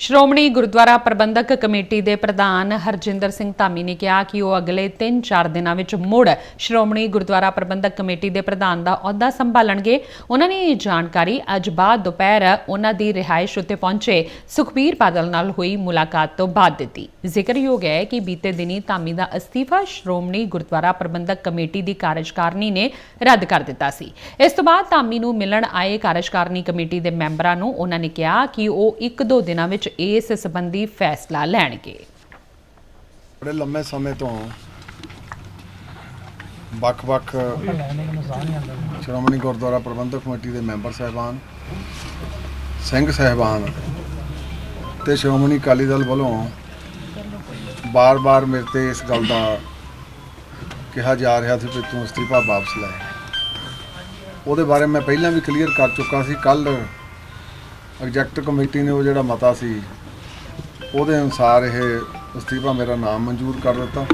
ਸ਼੍ਰੋਮਣੀ ਗੁਰਦੁਆਰਾ ਪ੍ਰਬੰਧਕ committee ਦੇ ਪ੍ਰਧਾਨ ਹਰਜਿੰਦਰ ਸਿੰਘ ਧਾਮੀ ਨੇ ਕਿਹਾ ਕਿ ਉਹ ਅਗਲੇ 3-4 ਦਿਨਾਂ ਵਿੱਚ ਮੁੜ ਸ਼੍ਰੋਮਣੀ ਗੁਰਦੁਆਰਾ ਪ੍ਰਬੰਧਕ ਕਮੇਟੀ ਦੇ ਪ੍ਰਧਾਨ ਦਾ ਅਹੁਦਾ ਸੰਭਾਲਣਗੇ। ਉਹਨਾਂ ਨੇ ਇਹ ਜਾਣਕਾਰੀ ਅੱਜ ਬਾਅਦ ਦੁਪਹਿਰ ਉਹਨਾਂ ਦੀ ਰਿਹਾਇਸ਼ ਉੱਤੇ ਪਹੁੰਚੇ ਸੁਖਬੀਰ ਬਾਦਲ ਨਾਲ ਹੋਈ ਮੁਲਾਕਾਤ ਤੋਂ ਬਾਅਦ ਦਿੱਤੀ। ਜ਼ਿਕਰਯੋਗ ਹੈ ਕਿ ਬੀਤੇ ਦਿਨੀ ਧਾਮੀ ਦਾ ਅਸਤੀਫਾ ਸ਼੍ਰੋਮਣੀ ਗੁਰਦੁਆਰਾ ਪ੍ਰਬੰਧਕ ਕਮੇਟੀ ਦੀ ਕਾਰਜਕਾਰਨੀ ਨੇ ਰੱਦ ਕਰ ਦਿੱਤਾ ਸੀ। ਇਸ ਤੋਂ ਬਾਅਦ ਧਾਮੀ ਨੂੰ ਮਿਲਣ ਆਏ ਕਾਰਜਕਾਰਨੀ ਕਮੇਟੀ ਦੇ ਮੈਂਬਰਾਂ ਨੂੰ ਉਹਨਾਂ ਨੇ ਕਿਹਾ ਕਿ ਉਹ ਇੱਕ ਦੋ ਦਿਨਾਂ ਵਿੱਚ ਇਸ ਸੰਬੰਧੀ ਫੈਸਲਾ ਲੈਣਗੇ। ਬੜੇ ਲੰਮੇ ਸਮੇਂ ਤੋਂ ਵੱਖ-ਵੱਖ ਸ਼੍ਰੋਮਣੀ ਗੁਰਦੁਆਰਾ ਪ੍ਰਬੰਧਕ ਕਮੇਟੀ ਦੇ ਮੈਂਬਰ ਸਹਿਬਾਨ, ਸਿੰਘ ਸਹਿਬਾਨ ਤੇ ਸ਼੍ਰੋਮਣੀ ਅਕਾਲੀ ਦਲ ਵੱਲੋਂ ਬਾਰ-ਬਾਰ ਮੇਰੇ ਤੇ ਇਸ ਗੱਲ ਦਾ ਕਿਹਾ ਜਾ ਰਿਹਾ ਸੀ ਕਿ ਤੂੰ ਅਸਤੀਫਾ ਵਾਪਸ ਲੈ। ਉਹਦੇ ਬਾਰੇ ਮੈਂ ਪਹਿਲਾਂ ਵੀ ਕਲੀਅਰ ਕਰ ਚੁੱਕਾ ਸੀ ਕੱਲ ਐਗਜ਼ੈਕਟਿਵ ਕਮੇਟੀ ਨੇ ਉਹ ਜਿਹੜਾ ਮਤਾ ਸੀ ਉਹਦੇ ਅਨੁਸਾਰ ਇਹ ਅਸਤੀਫਾ ਮੇਰਾ ਨਾਮ ਮਨਜ਼ੂਰ ਕਰ ਦਿੱਤਾ।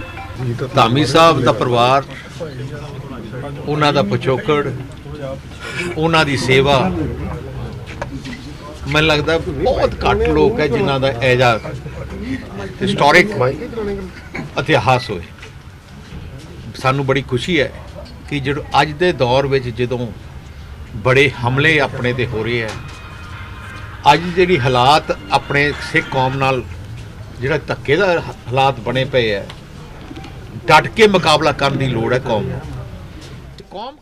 ਧਾਮੀ ਸਾਹਿਬ ਦਾ ਪਰਿਵਾਰ ਉਹਨਾਂ ਦਾ ਪਿਛੋਕੜ ਉਹਨਾਂ ਦੀ ਸੇਵਾ। ਮੈਨੂੰ ਲੱਗਦਾ ਬਹੁਤ ਘੱਟ ਲੋਕ ਹੈ ਜਿਨ੍ਹਾਂ ਦਾ ਐਜਾ ਹਿਸਟੋਰਿਕ ਇਤਿਹਾਸ ਹੋਏ। ਸਾਨੂੰ ਬੜੀ ਖੁਸ਼ੀ ਹੈ ਕਿ ਜਦੋਂ ਅੱਜ ਦੇ ਦੌਰ ਵਿੱਚ ਜਦੋਂ ਬੜੇ ਹਮਲੇ ਆਪਣੇ ਤੇ ਹੋ ਰਹੇ ਹੈ ਅੱਜ ਜਿਹੜੀ ਹਾਲਾਤ ਆਪਣੇ ਸਿੱਖ ਕੌਮ ਨਾਲ, ਜਿਹੜਾ ਧੱਕੇ ਦਾ ਹਾਲਾਤ ਬਣੇ ਪਏ ਹੈ, ਡਟ ਕੇ ਮੁਕਾਬਲਾ ਕਰਨ ਦੀ ਲੋੜ ਹੈ ਕੌਮ ਨੂੰ। ਕੌਮ